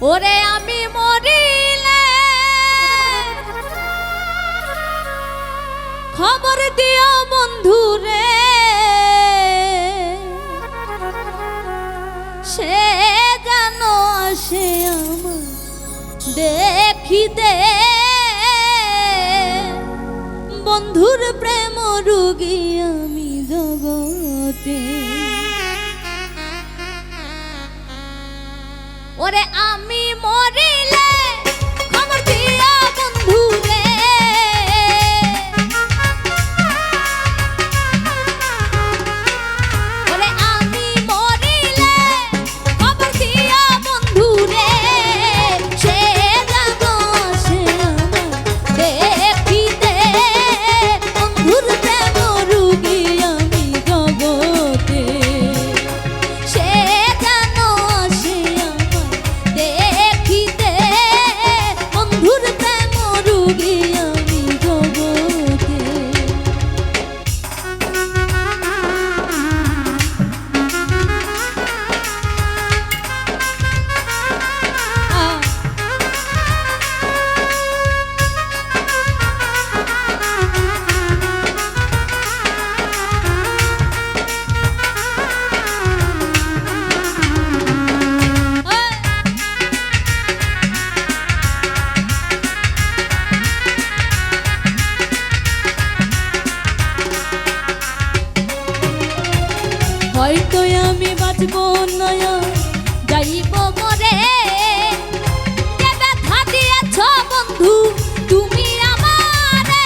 ওরে আমি মরিলে। খবর দিও বন্ধু রে সে যেন আসে আমার দেখিতে। বন্ধুর প্রেম রুগী আমি জগতে। ওরে আমি মরিলে হয়তো আমি বাঁচব নয়, যাইব মরে। ব্যথা দিয়েছ বন্ধু, তুমি আমারে?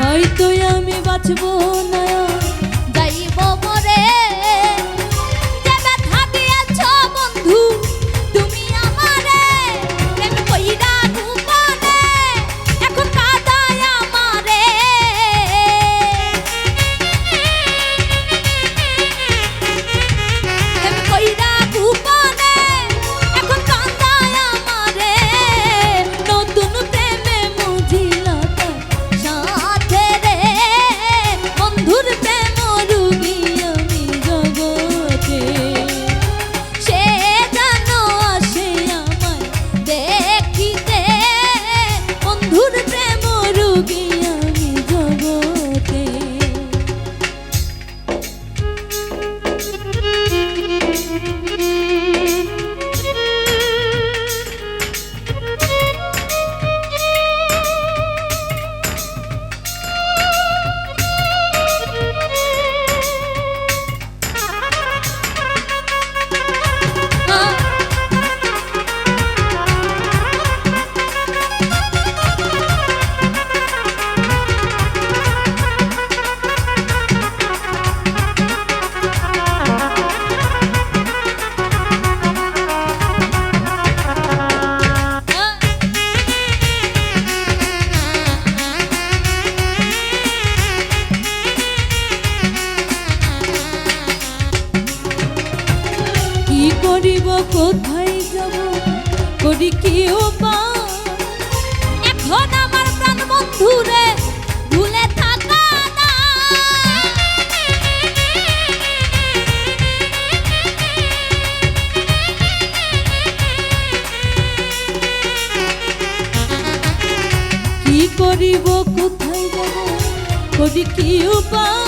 হয়তো আমি বাঁচব না করিব, কোথায় যাব, করি কি এখন আমার প্রাণ ভুলে থাকা না কি করিব, কোথায় যাব, করি কি উপায়?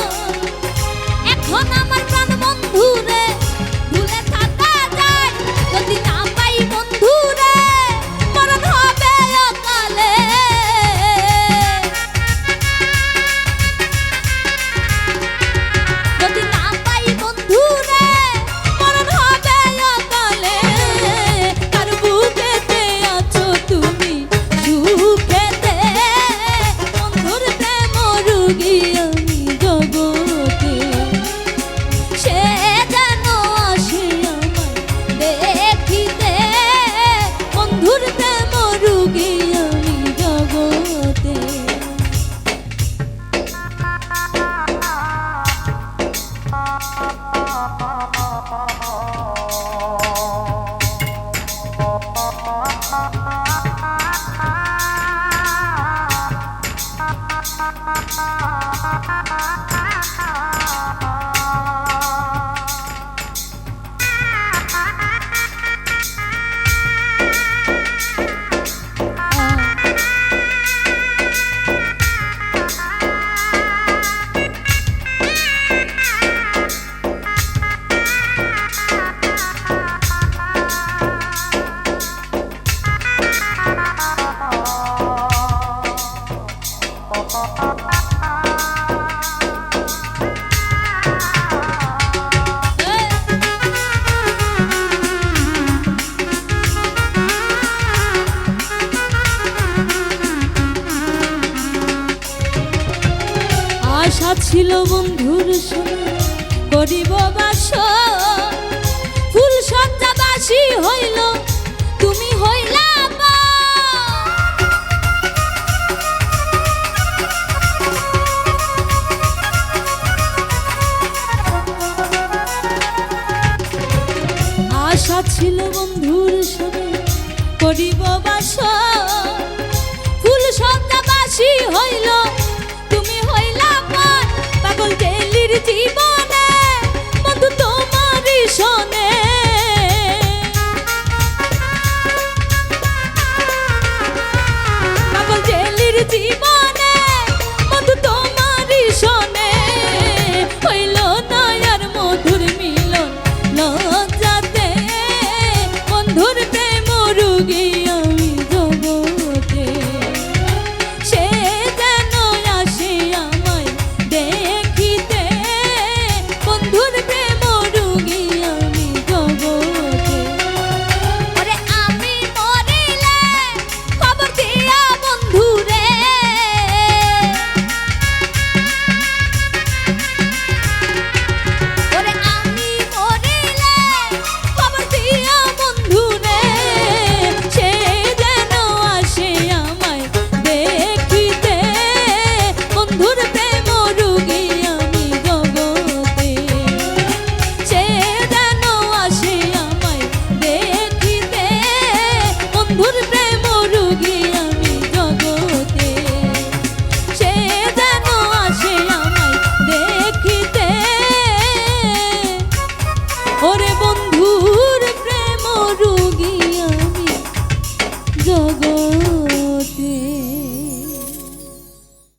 ছিল বন্ধুর শুনে করিব বাস ফুল সজ্জা হইল, তুমি হইলা। আশা ছিল বন্ধুর শুনে করিব বাস ফুল সজ্জা হইল জীবনে